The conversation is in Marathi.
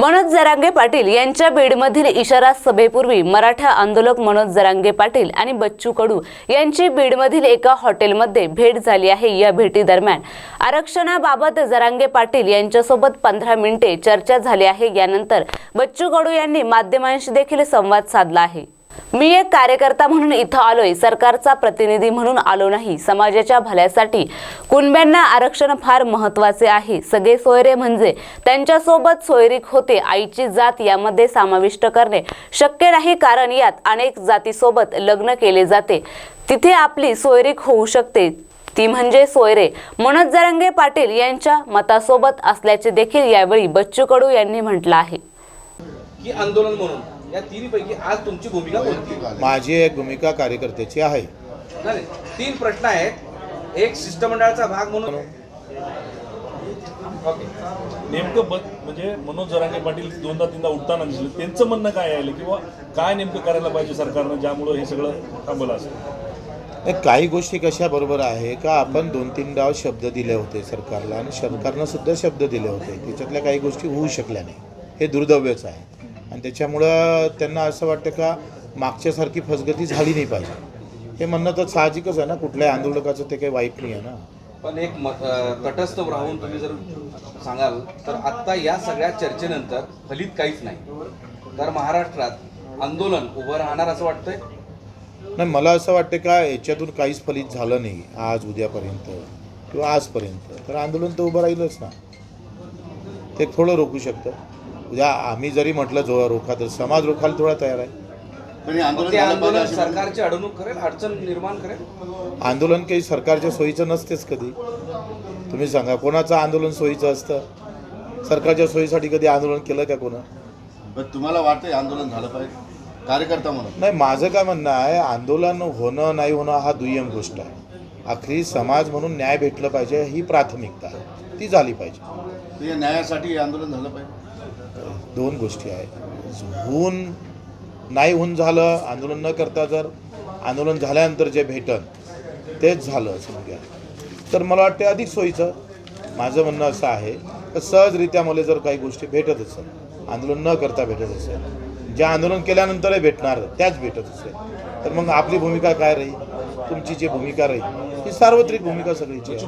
मनोज जरांगे पाटील यांच्या बीडमधील इशारा सभेपूर्वी मराठा आंदोलक मनोज जरांगे पाटील आणि बच्चू कडू यांची बीडमधील एका हॉटेलमध्ये भेट झाली आहे. या भेटीदरम्यान आरक्षणाबाबत जरांगे पाटील यांच्यासोबत पंधरा मिनिटे चर्चा झाली आहे. यानंतर बच्चू कडू यांनी माध्यमांशी देखील संवाद साधला आहे. मी एक कार्यकर्ता म्हणून इथं आलोय सरकारचा प्रतिनिधी म्हणून आलो नाही. समाजाच्या भल्यासाठी कुणब्यांना आरक्षण फार महत्त्वाचे आहे. सगळे सोयरे म्हणजे त्यांच्यासोबत सोयरीक होते आईची जात यामध्ये समाविष्ट करणे. शक्य नाही कारण यात अनेक जातीसोबत लग्न केले जाते. तिथे आपली सोयरीक होऊ शकते. ती म्हणजे सोयरे. मनोज जरंगे पाटील यांच्या मतासोबत असल्याचे देखील यावेळी बच्चू कडू यांनी म्हटलं आहे. की आंदोलन म्हणून. या तिन्हीपैकी आज तुमची भूमिका कोणती? माझी एक भूमिका कार्यकर्त्याची आहे. नाही, तीन प्रश्न आहेत. एक शिष्टमंडळाचा भाग म्हणून. ओके. नेमकं बद म्हणजे मनोज जरांगे पाटील दोनदा तीनदा उठताना दिसले. त्यांचं म्हणणं काय आहे? किंवा काय नेमकं करायला पाहिजे सरकारनं ज्यामुळं हे सगळं थांबलं असेल? नाही, काही गोष्टी कशा बरोबर आहे का? आपण दोन तीन डाव शब्द दिले होते सरकारला आणि सरकारनं सुद्धा शब्द दिले होते. त्याच्यातल्या काही गोष्टी होऊ शकल्या नाही. हे दुर्दैवच आहे. आणि त्याच्यामुळं त्यांना असं वाटतं का मागच्यासारखी फसगती झाली नाही पाहिजे. हे म्हणणं तर साहजिकच आहे ना कुठल्याही आंदोलकाचं ते काही वाईट नाही आहे ना. पण एक तटस्थ राहून तुम्ही जर सांगाल तर आत्ता या सगळ्या चर्चेनंतर फलित काहीच नाही. तर महाराष्ट्रात आंदोलन उभं राहणार असं वाटतंय? नाही मला असं वाटतं का याच्यातून काहीच फलित झालं नाही आज उद्यापर्यंत किंवा आजपर्यंत. तर आंदोलन तर उभं राहीलच ना. ते थोडं रोखू शकतं. उद्या आम्ही जरी म्हटलं जो रोखा तर समाज रोखायला थोडा तयार आहे. पण आंदोलन ते सरकारची अडवणूक करेल अडचण निर्माण करेल? आंदोलन काही सरकारच्या सोयीचं नसतेच कधी. तुम्ही सांगा कोणाचं आंदोलन सोयीचं असतं? सरकारच्या सोयीसाठी कधी आंदोलन केलं का कोणा? पण तुम्हाला वाटतं आंदोलन झालं पाहिजे? कार्यकर्ता म्हणून. नाही माझं काय म्हणणं आहे आंदोलन होणं नाही होणं हा दुय्यम गोष्ट आहे. आखरी समाज म्हणून न्याय भेटलं पाहिजे ही प्राथमिकता. ती झाली पाहिजे. न्यायासाठी आंदोलन झालं पाहिजे. दोन गोष्टी आहेत. होऊन नाही होऊन झालं आंदोलन न करता जर आंदोलन झाल्यानंतर जे भेटन तेच झालं समजा तर मला वाटते अधिक सोयीचं. माझं म्हणणं असं आहे तर सहजरित्या मला जर काही गोष्टी भेटत असेल आंदोलन न करता भेटत असेल ज्या आंदोलन केल्यानंतरही भेटणार त्याच भेटत असेल तर मग आपली भूमिका काय राहील? तुमची जी भूमिका राहील ही सार्वत्रिक भूमिका सगळीची आहे.